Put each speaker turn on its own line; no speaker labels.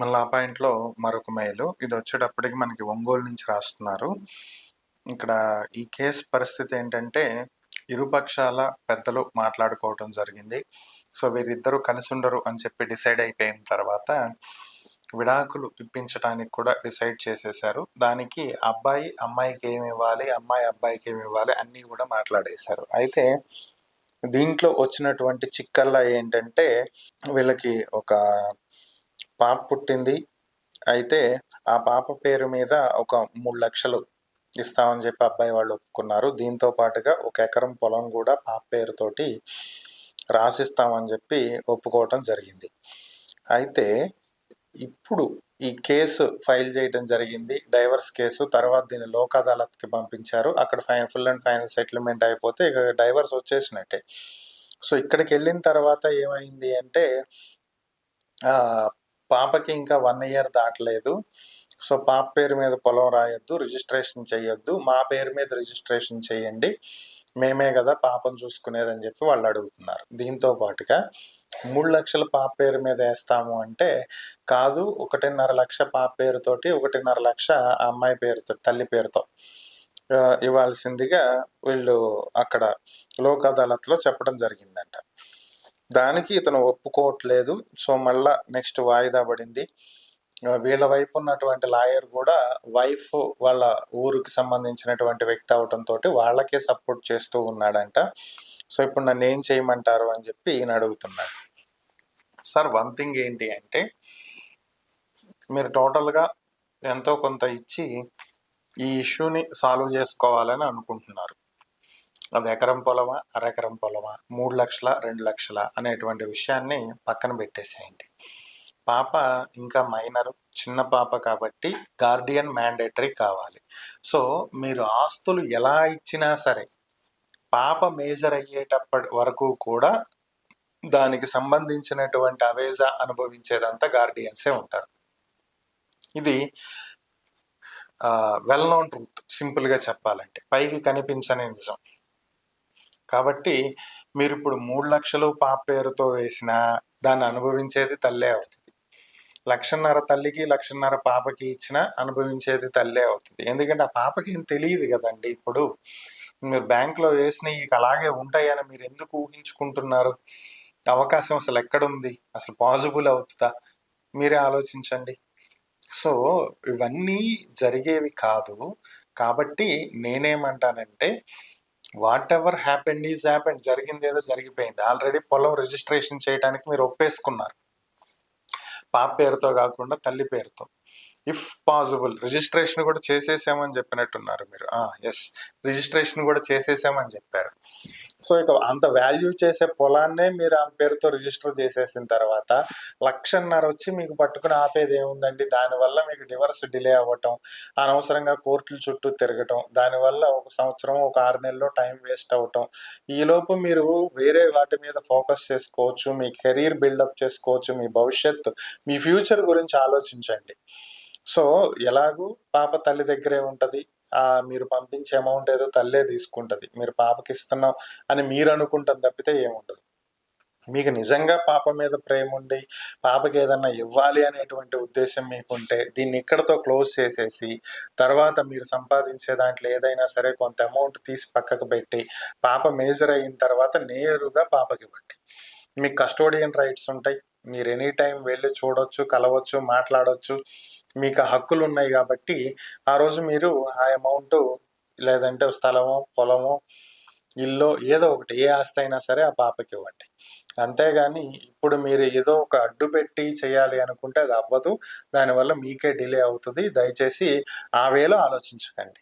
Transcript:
మళ్ళీ ఆ పాయింట్లో మరొక మెయిల్. ఇది వచ్చేటప్పటికి మనకి ఒంగోలు నుంచి రాస్తున్నారు. ఇక్కడ ఈ కేసు పరిస్థితి ఏంటంటే ఇరుపక్షాల పెద్దలు మాట్లాడుకోవటం జరిగింది. సో వీరిద్దరూ కలిసి ఉండరు అని చెప్పి డిసైడ్ అయిపోయిన తర్వాత విడాకులు ఇప్పించడానికి కూడా డిసైడ్ చేసేసారు దానికి అబ్బాయి అమ్మాయికి ఏమి ఇవ్వాలి అమ్మాయి అబ్బాయికి ఏమి ఇవ్వాలి అన్నీ కూడా మాట్లాడేశారు. అయితే దీంట్లో వచ్చినటువంటి చిక్కల్లా ఏంటంటే వీళ్ళకి ఒక పాప పుట్టింది. అయితే ఆ పాప పేరు మీద ఒక మూడు లక్షలు ఇస్తామని చెప్పి అబ్బాయి వాళ్ళు ఒప్పుకున్నారు. దీంతో పాటుగా ఒక ఎకరం పొలం కూడా పాప పేరుతోటి రాసిస్తామని చెప్పి ఒప్పుకోవటం జరిగింది. అయితే ఇప్పుడు ఈ కేసు ఫైల్ చేయడం జరిగింది. Divorce case. తర్వాత దీన్ని లోక్ అదాలత్కి పంపించారు. అక్కడ fine full and final settlement అయిపోతే ఇక డైవర్స్ వచ్చేసినట్టే. సో ఇక్కడికి వెళ్ళిన తర్వాత ఏమైంది అంటే పాపకి ఇంకా వన్ ఇయర్ దాటలేదు. సో పాప పేరు మీద పొలం రాయొద్దు రిజిస్ట్రేషన్ చేయొద్దు మా పేరు మీద రిజిస్ట్రేషన్ చేయండి మేమే కదా పాపం చూసుకునేదని చెప్పి వాళ్ళు అడుగుతున్నారు. దీంతో పాటుగా మూడు లక్షల పాప పేరు మీద వేస్తాము అంటే కాదు ఒకటిన్నర లక్ష పాప పేరుతోటి ఒకటిన్నర లక్ష ఆ అమ్మాయి పేరుతో తల్లి పేరుతో ఇవ్వాల్సిందిగా వీళ్ళు అక్కడ లోక్ అదాలత్లో చెప్పడం జరిగిందంట. దానికి ఇతను ఒప్పుకోవట్లేదు. సో మళ్ళా నెక్స్ట్ వాయిదా పడింది. వీళ్ళ వైపు ఉన్నటువంటి లాయర్ కూడా వైఫ్ వాళ్ళ ఊరికి సంబంధించినటువంటి వ్యక్తి అవటంతో వాళ్ళకే సపోర్ట్ చేస్తూ ఉన్నాడంట. సో ఇప్పుడు నన్ను ఏం చేయమంటారు అని చెప్పి ఈయన అడుగుతున్నాడు. సార్ వన్ థింగ్ ఏంటి అంటే మీరు టోటల్గా ఎంతో కొంత ఇచ్చి ఈ ఇష్యూని సాల్వ్ చేసుకోవాలని అనుకుంటున్నాను. అది ఎకరం పొలమా అరెకరం పొలమా మూడు లక్షల రెండు లక్షల అనేటువంటి విషయాన్ని పక్కన పెట్టేసేయండి. పాప ఇంకా మైనర్ చిన్న పాప కాబట్టి గార్డియన్ మ్యాండేటరీ కావాలి. సో మీరు ఆస్తులు ఎలా ఇచ్చినా సరే పాప మేజర్ అయ్యేటప్పటి వరకు కూడా దానికి సంబంధించినటువంటి అవేజా అనుభవించేదంతా గార్డియన్సే ఉంటారు. ఇది వెల్ నోన్ ట్రూత్ సింపుల్గా చెప్పాలంటే. పైకి కనిపించని నిజం. కాబట్టి మీరు ఇప్పుడు మూడు లక్షలు పాప పేరుతో వేసినా దాన్ని అనుభవించేది తల్లే అవుతుంది. లక్షన్నర తల్లికి లక్షన్నర పాపకి ఇచ్చినా అనుభవించేది తల్లే అవుతుంది. ఎందుకంటే ఆ పాపకి ఏం తెలియదు కదండి ఇప్పుడు. మీరు బ్యాంకులో వేసిన ఇక అలాగే ఉంటాయని మీరు ఎందుకు ఊహించుకుంటున్నారు? అవకాశం అసలు ఎక్కడుంది? అసలు పాసిబుల్ అవుతుందా? మీరే ఆలోచించండి. సో ఇవన్నీ జరిగేవి కాదు. కాబట్టి నేనేమంటానంటే whatever happened is happened జరిగింది ఏదో జరిగిపోయింది. ఆల్రెడీ పొలం రిజిస్ట్రేషన్ చేయడానికి మీరు ఒప్పేసుకున్నారు. పాప పేరుతో కాకుండా తల్లి పేరుతో. ఇఫ్ పాసిబుల్ రిజిస్ట్రేషన్ కూడా చేసేసామని చెప్పినట్టున్నారు మీరు. Ah, ఎస్ రిజిస్ట్రేషన్ కూడా చేసేసామని చెప్పారు. సో ఇక అంత వాల్యూ చేసే పొలాన్నే మీరు ఆ పేరుతో రిజిస్టర్ చేసేసిన తర్వాత లక్షన్నర వచ్చి మీకు పట్టుకుని ఆపేది ఏముందండి? దానివల్ల మీకు డివర్స్ డిలే అవ్వటం అనవసరంగా కోర్టుల చుట్టూ తిరగటం దానివల్ల ఒక సంవత్సరం ఒక ఆరు నెలల్లో టైం వేస్ట్ అవ్వటం. ఈలోపు మీరు వేరే వాటి మీద ఫోకస్ చేసుకోవచ్చు మీ కెరీర్ బిల్డప్ చేసుకోవచ్చు మీ భవిష్యత్తు మీ ఫ్యూచర్ గురించి ఆలోచించండి. సో ఎలాగూ పాప తల్లి దగ్గరే ఉంటుంది. మీరు పంపించే అమౌంట్ ఏదో తల్లే తీసుకుంటుంది. మీరు పాపకి ఇస్తున్నాం అని మీరు అనుకుంటాం తప్పితే ఏముండదు. మీకు నిజంగా పాప మీద ప్రేమ ఉండి పాపకి ఏదన్నా ఇవ్వాలి అనేటువంటి ఉద్దేశం మీకుంటే దీన్ని ఇక్కడతో క్లోజ్ చేసేసి తర్వాత మీరు సంపాదించే దాంట్లో ఏదైనా సరే కొంత అమౌంట్ తీసి పక్కకు పెట్టి పాప మేజర్ అయిన తర్వాత నేరుగా పాపకి ఇవ్వండి. మీకు కస్టోడియన్ రైట్స్ ఉంటాయి. మీరు ఎనీ టైం వెళ్ళి చూడొచ్చు కలవచ్చు మాట్లాడవచ్చు మీకు హక్కులు ఉన్నాయి కాబట్టి ఆ రోజు మీరు ఆ అమౌంట్ లేదంటే స్థలమో పొలమో ఇల్లు ఏదో ఒకటి ఏ ఆస్తి అయినా సరే ఆ పాపకి ఇవ్వండి. అంతేగాని ఇప్పుడు మీరు ఏదో ఒక అడ్డు పెట్టి చేయాలి అనుకుంటే అది అవ్వదు. దానివల్ల మీకే డిలే అవుతుంది. దయచేసి ఆ వేలో ఆలోచించకండి.